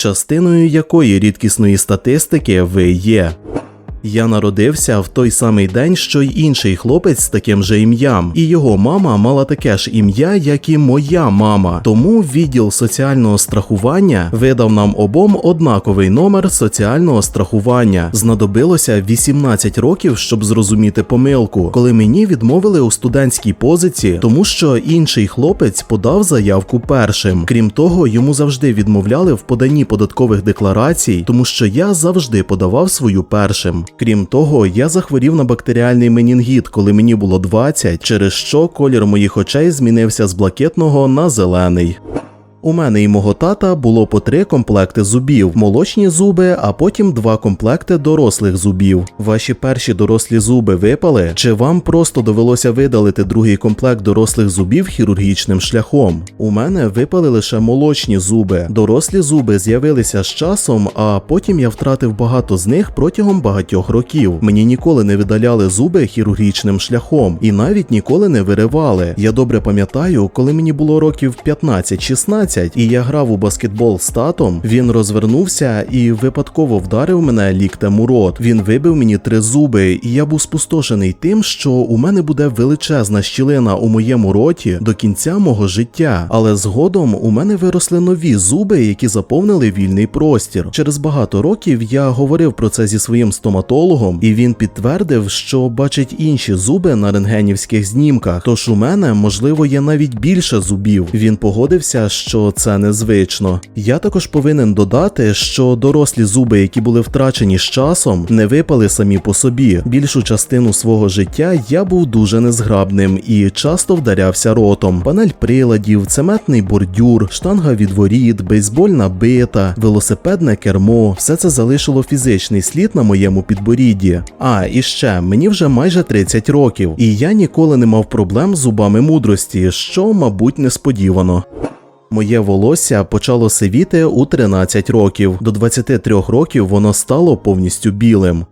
частиною якої рідкісної статистики ви є. Я народився в той самий день, що й інший хлопець з таким же ім'ям, і його мама мала таке ж ім'я, як і моя мама. Тому відділ соціального страхування видав нам обом однаковий номер соціального страхування. Знадобилося 18 років, щоб зрозуміти помилку, коли мені відмовили у студентській позиці, тому що інший хлопець подав заявку першим. Крім того, йому завжди відмовляли в поданні податкових декларацій, тому що я завжди подавав свою першим. Крім того, я захворів на бактеріальний менінгіт, коли мені було 20, через що колір моїх очей змінився з блакитного на зелений. У мене і мого тата було по три комплекти зубів: молочні зуби, а потім два комплекти дорослих зубів. Ваші перші дорослі зуби випали, чи вам просто довелося видалити другий комплект дорослих зубів хірургічним шляхом? У мене випали лише молочні зуби. Дорослі зуби з'явилися з часом, а потім я втратив багато з них протягом багатьох років. Мені ніколи не видаляли зуби хірургічним шляхом і навіть ніколи не виривали. Я добре пам'ятаю, коли мені було років 15-16, і я грав у баскетбол з татом, він розвернувся і випадково вдарив мене ліктем у рот. Він вибив мені три зуби, і я був спустошений тим, що у мене буде величезна щілина у моєму роті до кінця мого життя. Але згодом у мене виросли нові зуби, які заповнили вільний простір. Через багато років я говорив про це зі своїм стоматологом, і він підтвердив, що бачить інші зуби на рентгенівських знімках. Тож у мене можливо є навіть більше зубів. Він погодився, що це незвично. Я також повинен додати, що дорослі зуби, які були втрачені з часом, не випали самі по собі. Більшу частину свого життя я був дуже незграбним і часто вдарявся ротом. Панель приладів, цементний бордюр, штанга від воріт, бейсбольна бита, велосипедне кермо все це залишило фізичний слід на моєму підборідді. А і ще мені вже майже 30 років, і я ніколи не мав проблем з зубами мудрості, що, мабуть, несподівано. Моє волосся почало сивіти у 13 років. До 23 років воно стало повністю білим.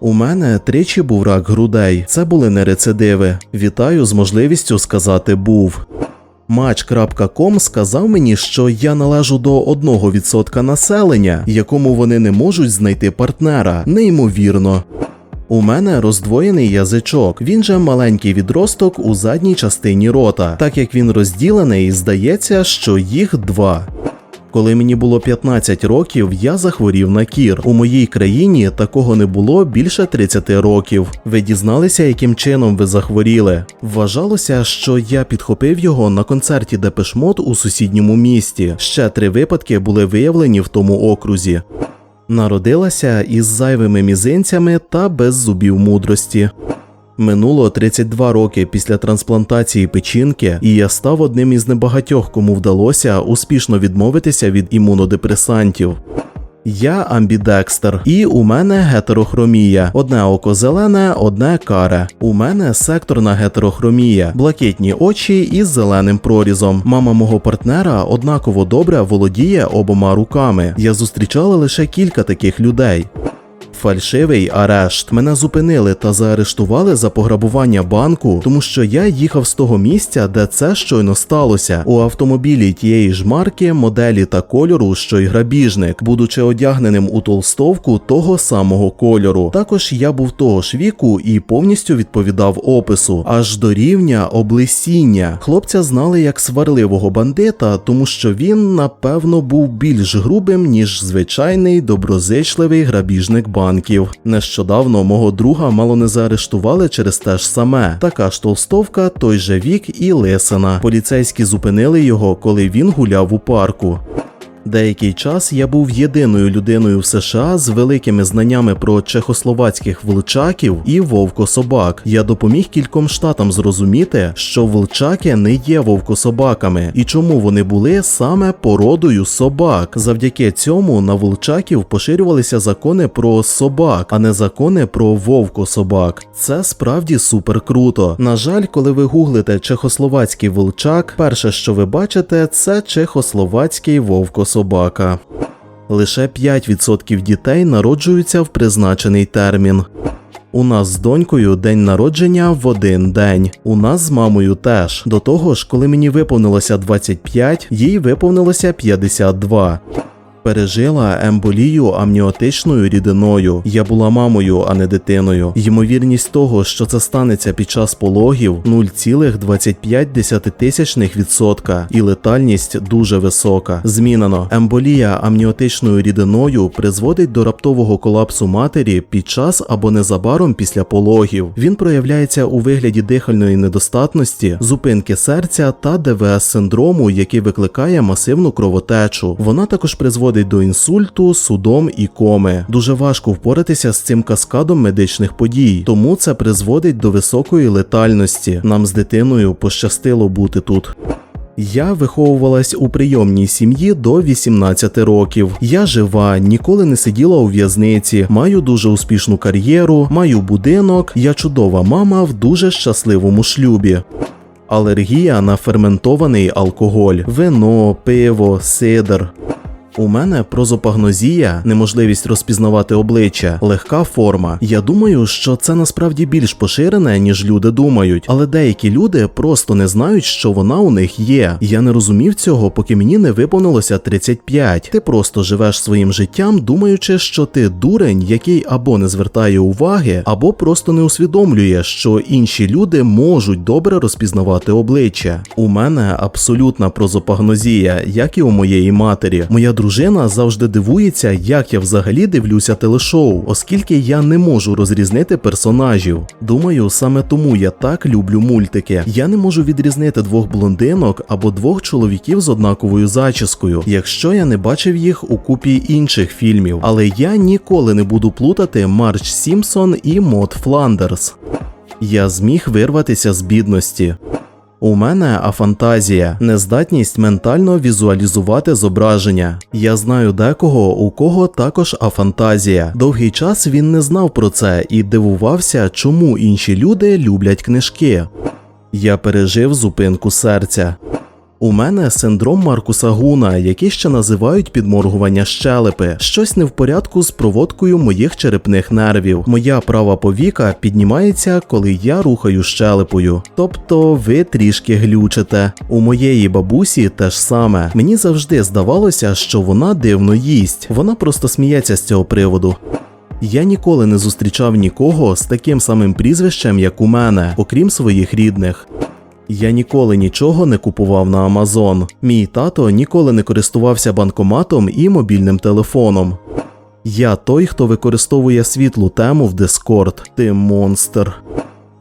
У мене тричі був рак грудей. Це були не рецидиви. Вітаю з можливістю сказати був. Match.com сказав мені, що я належу до 1% населення, якому вони не можуть знайти партнера. Неймовірно. У мене роздвоєний язичок, він же маленький відросток у задній частині рота. Так як він розділений, здається, що їх два. Коли мені було 15 років, я захворів на кір. У моїй країні такого не було більше 30 років. Ви дізналися, яким чином ви захворіли? Вважалося, що я підхопив його на концерті Депешмот у сусідньому місті. Ще три випадки були виявлені в тому окрузі. Народилася із зайвими мізинцями та без зубів мудрості. Минуло 32 роки після трансплантації печінки, і я став одним із небагатьох, кому вдалося успішно відмовитися від імунодепресантів. Я амбідекстер, і у мене гетерохромія. Одне око зелене, одне каре. У мене секторна гетерохромія, блакитні очі із зеленим прорізом. Мама мого партнера однаково добре володіє обома руками. Я зустрічала лише кілька таких людей. Фальшивий арешт. Мене зупинили та заарештували за пограбування банку, тому що я їхав з того місця, де це щойно сталося. У автомобілі тієї ж марки, моделі та кольору, що й грабіжник, будучи одягненим у толстовку того самого кольору. Також я був того ж віку і повністю відповідав опису, аж до рівня облесіння. Хлопця знали як сварливого бандита, тому що він, напевно, був більш грубим, ніж звичайний доброзичливий грабіжник банку банків. Нещодавно мого друга мало не заарештували через те ж саме. Така ж толстовка, той же вік і лисина. Поліцейські зупинили його, коли він гуляв у парку. Деякий час я був єдиною людиною в США з великими знаннями про чехословацьких волчаків і вовкособак. Я допоміг кільком штатам зрозуміти, що волчаки не є вовкособаками і чому вони були саме породою собак. Завдяки цьому на волчаків поширювалися закони про собак, а не закони про вовкособак. Це справді супер круто. На жаль, коли ви гуглите чехословацький волчак, перше, що ви бачите, це чехословацький вовкособак собака. Лише 5% дітей народжуються в призначений термін. У нас з донькою день народження в один день. У нас з мамою теж. До того ж, коли мені виповнилося 25, їй виповнилося 52. Пережила емболію амніотичною рідиною. Я була мамою, а не дитиною. Ймовірність того, що це станеться під час пологів 0,25%, і летальність дуже висока. Змінено. Емболія амніотичною рідиною призводить до раптового колапсу матері під час або незабаром після пологів. Він проявляється у вигляді дихальної недостатності, зупинки серця та ДВС синдрому, який викликає масивну кровотечу. Вона також призводить до інсульту, судом і коми. Дуже важко впоратися з цим каскадом медичних подій, тому це призводить до високої летальності. Нам з дитиною пощастило бути тут. Я виховувалась у прийомній сім'ї до 18 років. Я жива, ніколи не сиділа у в'язниці, маю дуже успішну кар'єру, маю будинок, я чудова мама в дуже щасливому шлюбі. Алергія на ферментований алкоголь, вино, пиво, сидр. У мене прозопагнозія, неможливість розпізнавати обличчя, легка форма. Я думаю, що це насправді більш поширене, ніж люди думають, але деякі люди просто не знають, що вона у них є. Я не розумів цього, поки мені не виповнилося 35. Ти просто живеш своїм життям, думаючи, що ти дурень, який або не звертає уваги, або просто не усвідомлює, що інші люди можуть добре розпізнавати обличчя. У мене абсолютна прозопагнозія, як і у моєї матері. Моя дружина завжди дивується, як я взагалі дивлюся телешоу, оскільки я не можу розрізнити персонажів. Думаю, саме тому я так люблю мультики. Я не можу відрізнити двох блондинок або двох чоловіків з однаковою зачіскою, якщо я не бачив їх у купі інших фільмів. Але я ніколи не буду плутати Марч Сімпсон і Мод Фландерс. Я зміг вирватися з бідності. У мене афантазія, нездатність ментально візуалізувати зображення. Я знаю декого, у кого також афантазія. Довгий час він не знав про це і дивувався, чому інші люди люблять книжки. Я пережив зупинку серця. У мене синдром Маркуса Гуна, який ще називають підморгування щелепи. Щось не в порядку з проводкою моїх черепних нервів. Моя права повіка піднімається, коли я рухаю щелепою. Тобто ви трішки глючите. У моєї бабусі те ж саме. Мені завжди здавалося, що вона дивно їсть. Вона просто сміється з цього приводу. Я ніколи не зустрічав нікого з таким самим прізвищем, як у мене, окрім своїх рідних. Я ніколи нічого не купував на Амазон. Мій тато ніколи не користувався банкоматом і мобільним телефоном. Я той, хто використовує світлу тему в Discord. Ти монстр.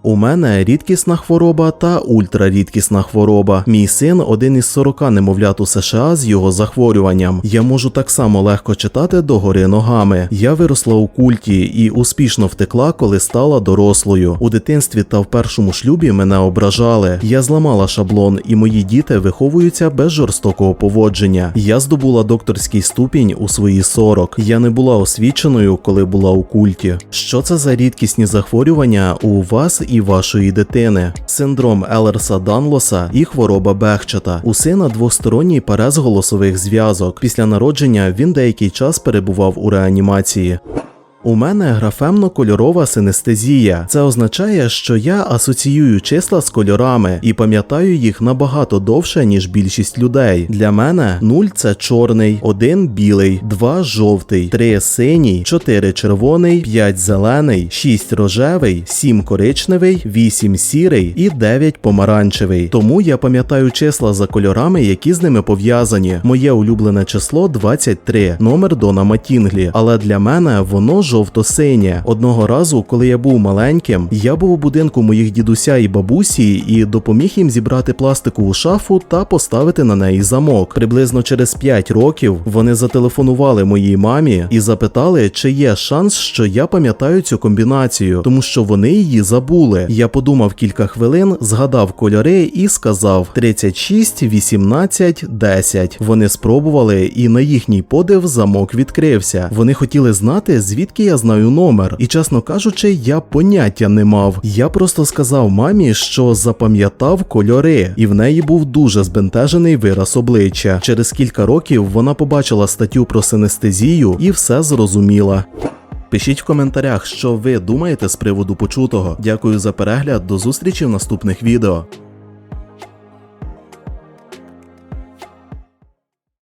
У мене рідкісна хвороба та ультрарідкісна хвороба. Мій син один із 40 немовлят у США з його захворюванням. Я можу так само легко читати догори ногами. Я виросла у культі і успішно втекла, коли стала дорослою. У дитинстві та в першому шлюбі мене ображали. Я зламала шаблон, і мої діти виховуються без жорстокого поводження. Я здобула докторський ступінь у свої 40. Я не була освіченою, коли була у культі. Що це за рідкісні захворювання у вас і вашої дитини? Синдром Елерса Данлоса і хвороба Бехчета. У сина двосторонній перез голосових зв'язок. Після народження він деякий час перебував у реанімації. У мене графемно-кольорова синестезія. Це означає, що я асоціюю числа з кольорами і пам'ятаю їх набагато довше, ніж більшість людей. Для мене 0 – це чорний, 1 білий, 2 жовтий, 3 синій, 4 червоний, 5 зелений, 6 рожевий, 7 коричневий, 8 сірий і 9 помаранчевий. Тому я пам'ятаю числа за кольорами, які з ними пов'язані. Моє улюблене число 23, номер Дона Матінглі, але для мене воно жовто-синє. Одного разу, коли я був маленьким, я був у будинку моїх дідуся і бабусі і допоміг їм зібрати пластикову шафу та поставити на неї замок. Приблизно через 5 років вони зателефонували моїй мамі і запитали, чи є шанс, що я пам'ятаю цю комбінацію, тому що вони її забули. Я подумав кілька хвилин, згадав кольори і сказав 36, 18, 10. Вони спробували, і на їхній подив замок відкрився. Вони хотіли знати, звідки я знаю номер, і чесно кажучи, я поняття не мав. Я просто сказав мамі, що запам'ятав кольори, і в неї був дуже збентежений вираз обличчя. Через кілька років вона побачила статтю про синестезію і все зрозуміла. Пишіть в коментарях, що ви думаєте з приводу почутого. Дякую за перегляд, до зустрічі в наступних відео.